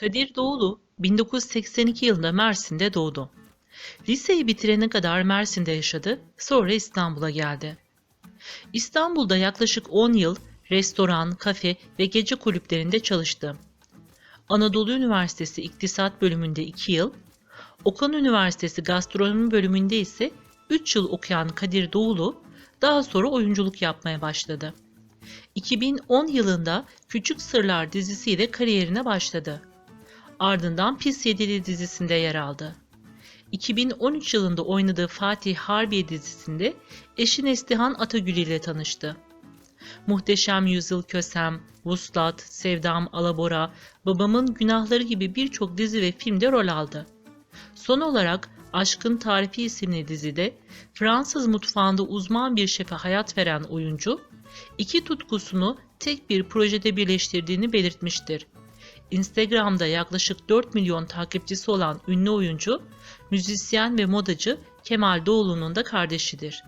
Kadir Doğulu 1982 yılında Mersin'de doğdu. Liseyi bitirene kadar Mersin'de yaşadı, sonra İstanbul'a geldi. İstanbul'da yaklaşık 10 yıl restoran, kafe ve gece kulüplerinde çalıştı. Anadolu Üniversitesi İktisat bölümünde 2 yıl, Okan Üniversitesi Gastronomi bölümünde ise 3 yıl okuyan Kadir Doğulu daha sonra oyunculuk yapmaya başladı. 2010 yılında Küçük Sırlar dizisiyle kariyerine başladı. Ardından Pis Yedili dizisinde yer aldı. 2013 yılında oynadığı Fatih Harbiye dizisinde eşi Neslihan Atagül ile tanıştı. Muhteşem Yüzyıl Kösem, Vuslat, Sevdam Alabora, Babamın Günahları gibi birçok dizi ve filmde rol aldı. Son olarak Aşkın Tarifi isimli dizide Fransız mutfağında uzman bir şefe hayat veren oyuncu, iki tutkusunu tek bir projede birleştirdiğini belirtmiştir. Instagram'da yaklaşık 4 milyon takipçisi olan ünlü oyuncu, müzisyen ve modacı Kemal Doğulu'nun da kardeşidir.